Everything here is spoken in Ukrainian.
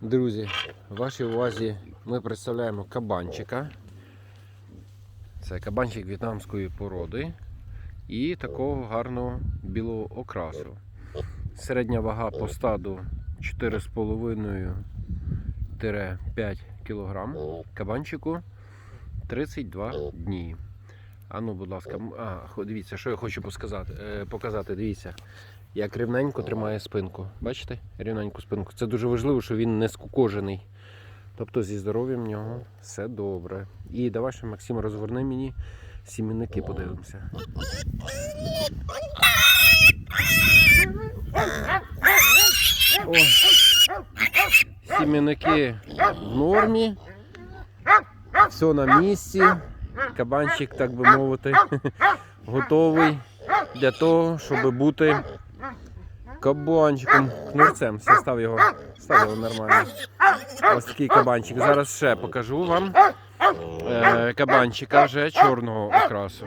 Друзі, вашій увазі ми представляємо кабанчика. Це кабанчик в'єтнамської породи і такого гарного білого окрасу. Середня вага по стаду 4,5-5 кг. Кабанчику 32 дні. А ну, будь ласка, а, дивіться, що я хочу посказати, е, показати. Дивіться, як рівненько тримає спинку. Бачите? Рівненьку спинку. Це дуже важливо, що він не скукожений. Тобто зі здоров'ям в нього все добре. І давай ще, Максим, розгорни мені сімінники, подивимося. О, сімінники в нормі. Все на місці. Кабанчик, так би мовити, готовий для того, щоб бути кабанчиком. Кнурцем. Все, став його. Став його нормально. Ось такий кабанчик. Зараз ще покажу вам е, кабанчика вже чорного окрасу.